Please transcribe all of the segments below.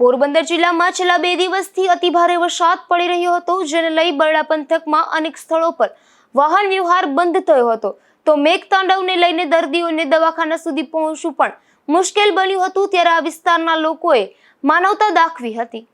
પોરબંદર જિલ્લામાં છેલ્લા બે દિવસથી અતિભારે વરસાદ પડી રહ્યો હતો, જેને લઈ બરડા પંથકમાં અનેક સ્થળો પર વાહન વ્યવહાર બંધ થયો હતો. તો મેઘતાંડવને લઈને દર્દીઓને દવાખાના સુધી પહોંચવું પણ મુશ્કેલ બન્યું હતું, ત્યારે આ વિસ્તારના લોકોએ માનવતા દાખવી હતી.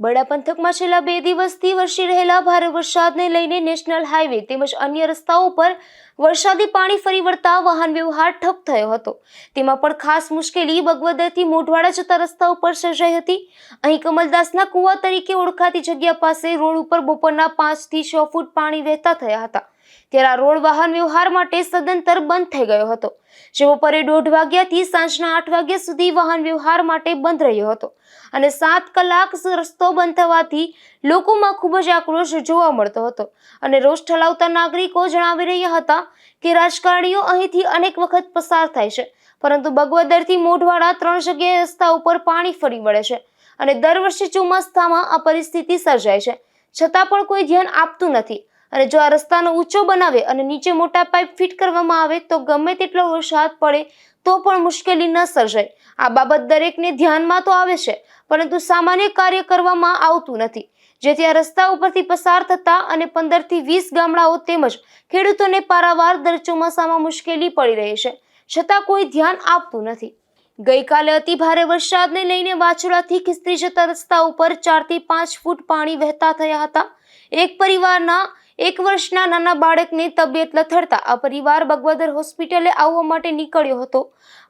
બરડા પંથકમાં છેલ્લા બે દિવસથી વરસી રહેલા ભારે વરસાદને લઈને નેશનલ હાઈવે તેમજ અન્ય રસ્તાઓ પર વરસાદી પાણી ફરી વળતા વાહન વ્યવહાર ઠપ થયો હતો. તેમાં પણ ખાસ મુશ્કેલી બગવદરથી મોઢવાડા જતા રસ્તા ઉપર સર્જાઈ હતી. અહીં કમલદાસના કુવા તરીકે ઓળખાતી જગ્યા પાસે રોડ ઉપર બપોરના પાંચથી છ ફૂટ પાણી વહેતા થયા હતા. ત્યારે આ રોડ વાહન વ્યવહાર માટે સદંતર બંધ થઈ ગયો હતો. જે બપોરે દોઢ વાગ્યાથી સાંજના આઠ વાગ્યા સુધી વાહન વ્યવહાર માટે બંધ રહ્યો હતો અને સાત કલાક રસ્તો બંધ થવાથી લોકોમાં ખૂબ જ આક્રોશ જોવા મળતો હતો અને રોષ ઠલાવતા નાગરિકો જણાવી રહ્યા હતા કે રાજકારણીઓ અહીંથી અનેક વખત પસાર થાય છે, પરંતુ બગવદરથી મોઢવાડા ત્રણ જગ્યાએ રસ્તા ઉપર પાણી ફરી વળે છે અને દર વર્ષે ચોમાસામાં આ પરિસ્થિતિ સર્જાય છે. છતાં પણ કોઈ ધ્યાન આપતું નથી. અને જો આ રસ્તાનો ઊંચો બનાવે અને નીચે મોટા પાઇપ ફિટ કરવામાં આવે તો ગમે તેટલો વરસાદ પડે તો પણ મુશ્કેલી ન સર્જાય. આ બાબત દરેકને ધ્યાનમાં તો આવે છે, પરંતુ સામાન્ય કાર્ય કરવામાં આવતું નથી. જેથી આ રસ્તા ઉપરથી પસાર થતા અને પંદરથી વીસ ગામડાઓ તેમજ ખેડૂતોને પારાવાર દર ચોમાસામાં મુશ્કેલી પડી રહી છે. છતાં કોઈ ધ્યાન આપતું નથી. ગઈકાલે અતિ ભારે વરસાદને લઈને વાછોડાથી ખિસ્ત્રી જતા રસ્તા ઉપર ચારથી પાંચ ફૂટ પાણી વહેતા થયા હતા. એક પરિવારના એક વર્ષના નાના બાળકની તબિયત લથડતા આ પરિવાર બગવદર હોસ્પિટલે આવવા માટે નીકળ્યો હતો.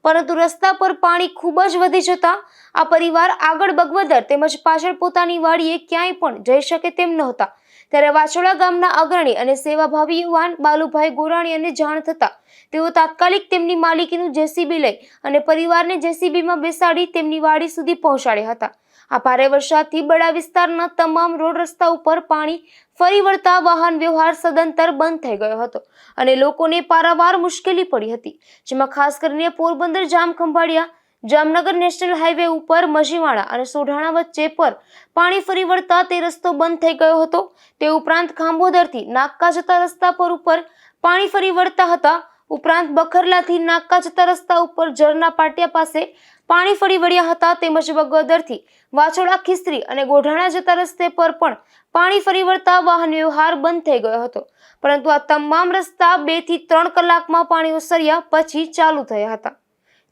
પરંતુ રસ્તા પર પાણી ખૂબ જ વધી જતા આ પરિવાર આગળ બગવદર તેમજ પાછળ પોતાની વાડીએ ક્યાંય પણ જઈ શકે તેમ નહોતા. ત્યારે વાછોડા ગામના અગ્રણી અને સેવાભાવી યુવાન બાલુભાઈ ગોરાણીને જાણ થતા તેઓ તાત્કાલિક તેમની માલિકીનું જેસીબી લઈ અને પરિવારને જેસીબીમાં બેસાડી તેમની વાડી સુધી પહોંચાડ્યા હતા. આ ભારે વરસાદથી બડા વિસ્તારના તમામ રોડ રસ્તા ઉપર પાણી ફરી વળતા વાહન વ્યવહાર સદંતર બંધ થઈ ગયો હતો અને લોકોને પારાવાર મુશ્કેલી પડી હતી, જેમાં ખાસ કરીને પોરબંદર જામ ખંભાળિયા જામનગર નેશનલ હાઈવે ઉપર મજીવાડા અને સોઢાણા વચ્ચે પર પાણી ફરી વળતા તે રસ્તો બંધ થઈ ગયો હતો. તે ઉપરાંત ખાંભોદરથી નાક્કા જતા રસ્તા પર ઉપર પાણી ફરી વળતા હતા. ઉપરાંત બખરલાથી નાક્કા જતા રસ્તા ઉપર ઝરના પાટિયા પાસે પાણી ફરી વળ્યા હતા તેમજ બગોદરથી વાછોડા, ખિસ્ત્રી અને ગોઢાણા જતા રસ્તે પર પણ પાણી ફરી વળતા વાહન વ્યવહાર બંધ થઈ ગયો હતો. પરંતુ આ તમામ રસ્તા બેથી ત્રણ કલાકમાં પાણી ઓસર્યા પછી ચાલુ થયા હતા.